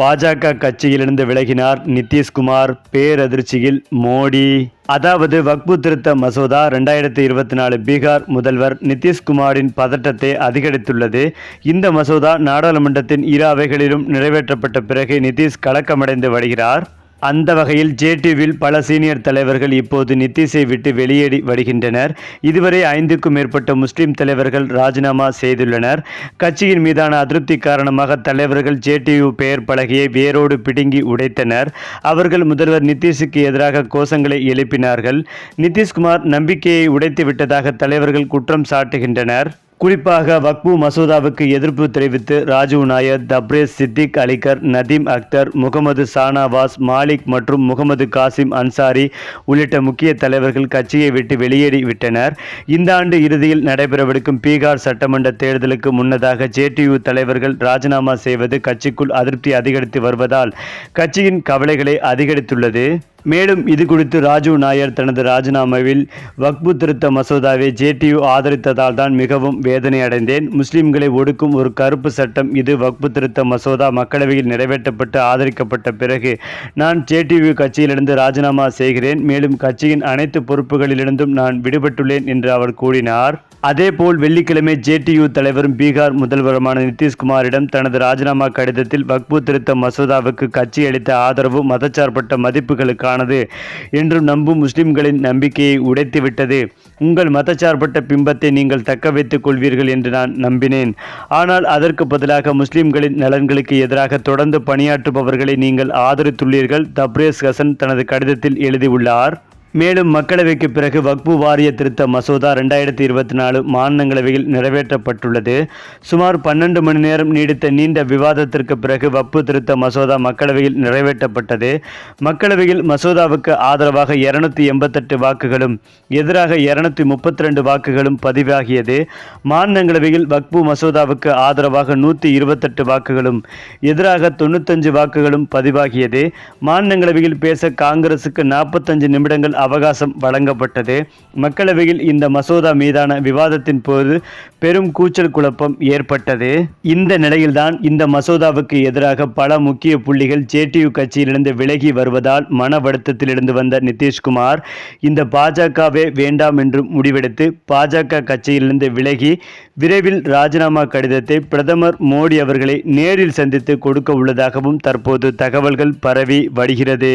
பாஜக கட்சியிலிருந்து விலகினார் நிதிஷ்குமார். பேரதிர்ச்சியில் மோடி. அதாவது வக்பு திருத்த மசோதா ரெண்டாயிரத்தி இருபத்தி நாலு பீகார் முதல்வர் நிதிஷ்குமாரின் பதட்டத்தை அதிகரித்துள்ளது. இந்த மசோதா நாடாளுமன்றத்தின் இரு அவைகளிலும் நிறைவேற்றப்பட்ட பிறகு நிதிஷ் கலக்கமடைந்து வருகிறார். அந்த வகையில் ஜேடியூவில் பல சீனியர் தலைவர்கள் இப்போது நிதிஷை விட்டு வெளியேறி வருகின்றனர். இதுவரை ஐந்துக்கும் மேற்பட்ட முஸ்லிம் தலைவர்கள் ராஜினாமா செய்துள்ளனர். கட்சியின் மீதான அதிருப்தி காரணமாக தலைவர்கள் ஜேடியு பெயர் பலகையை வேரோடு பிடுங்கி உடைத்தனர். அவர்கள் முதல்வர் நிதிஷுக்கு எதிராக கோஷங்களை எழுப்பினார்கள். நிதிஷ்குமார் நம்பிக்கையை உடைத்து விட்டதாக தலைவர்கள் குற்றம் சாட்டுகின்றனர். குறிப்பாக வக்பு மசோதாவுக்கு எதிர்ப்பு தெரிவித்து ராஜீவ் நாயர் தப்ரேஸ் சித்திக் அலிகர் நதீம் அக்தர் முகமது சானாவாஸ் மாலிக் மற்றும் முகமது காசிம் அன்சாரி உள்ளிட்ட முக்கிய தலைவர்கள் கட்சியை விட்டு வெளியேறிவிட்டனர். இந்த ஆண்டு இறுதியில் நடைபெறவிருக்கும் பீகார் சட்டமன்ற தேர்தலுக்கு முன்னதாக ஜேடியு தலைவர்கள் ராஜினாமா செய்வது கட்சிக்குள் அதிருப்தி அதிகரித்து வருவதால் கட்சியின் கவலைகளை அதிகரித்துள்ளது. மேலும் இது குறித்து ராஜீவ் நாயர் தனது ராஜினாமாவில் வக்பு திருத்த மசோதாவை ஜேடியு ஆதரித்ததால் தான் மிகவும் வேதனை அடைந்தேன் முஸ்லிம்களை ஒடுக்கும் ஒரு கருப்பு சட்டம் இது வக்பு திருத்த மசோதா மக்களவையில் நிறைவேற்றப்பட்டு ஆதரிக்கப்பட்ட பிறகு நான் ஜேடியு கட்சியிலிருந்து ராஜினாமா செய்கிறேன். மேலும் கட்சியின் அனைத்து பொறுப்புகளிலிருந்தும் நான் விடுபட்டுள்ளேன் என்று அவர் கூறினார். அதேபோல் வெள்ளிக்கிழமை ஜேடியு தலைவரும் பீகார் முதல்வருமான நிதிஷ்குமாரிடம் தனது ராஜினாமா கடிதத்தில் வக்பு திருத்த மசோதாவுக்கு கட்சி அளித்த ஆதரவு மதச்சார்பற்ற மதிப்புகளுக்கானது என்றும் நம்பும் முஸ்லிம்களின் நம்பிக்கையை உடைத்துவிட்டது. உங்கள் மதச்சார்பட்ட பிம்பத்தை நீங்கள் தக்க வைத்துக் கொள்வீர்கள் என்று நான் நம்பினேன். ஆனால் அதற்கு பதிலாக முஸ்லிம்களின் நலன்களுக்கு எதிராக தொடர்ந்து பணியாற்றுபவர்களை நீங்கள் ஆதரித்துள்ளீர்கள். தப்ரேஸ் ஹசன் தனது கடிதத்தில் எழுதியுள்ளார் மேலும் மக்களவைக்கு பிறகு வக்பு வாரிய திருத்த மசோதா ரெண்டாயிரத்தி இருபத்தி நாலு மாநிலங்களவையில் நிறைவேற்றப்பட்டுள்ளது. சுமார் பன்னெண்டு மணி நேரம் நீடித்த நீண்ட விவாதத்திற்கு பிறகு வக்பு திருத்த மசோதா மக்களவையில் நிறைவேற்றப்பட்டது. மக்களவையில் மசோதாவுக்கு ஆதரவாக இருநூத்தி எண்பத்தெட்டு வாக்குகளும் எதிராக இருநூத்தி முப்பத்தி ரெண்டு வாக்குகளும் பதிவாகியது. மாநிலங்களவையில் வக்பு மசோதாவுக்கு ஆதரவாக நூற்றி இருபத்தெட்டு வாக்குகளும் எதிராக தொண்ணூத்தஞ்சு வாக்குகளும் பதிவாகியது. மாநிலங்களவையில் பேச காங்கிரசுக்கு நாற்பத்தஞ்சு நிமிடங்கள் அவகாசம் வழங்கப்பட்டது. மக்களவையில் இந்த மசோதா மீதான விவாதத்தின் போது பெரும் கூச்சல் குழப்பம் ஏற்பட்டது. இந்த நிலையில்தான் இந்த மசோதாவுக்கு எதிராக பல முக்கிய புள்ளிகள் ஜேடியு கட்சியிலிருந்து விலகி வருவதால் மன வருத்தத்திலிருந்து வந்த நிதிஷ்குமார் இந்த பாஜகவே வேண்டாம் என்று முடிவெடுத்து பாஜக கட்சியிலிருந்து விலகி விரைவில் ராஜினாமா கடிதத்தை பிரதமர் மோடி அவர்களை நேரில் சந்தித்து கொடுக்க உள்ளதாகவும் தற்போது தகவல்கள் பரவி வருகிறது.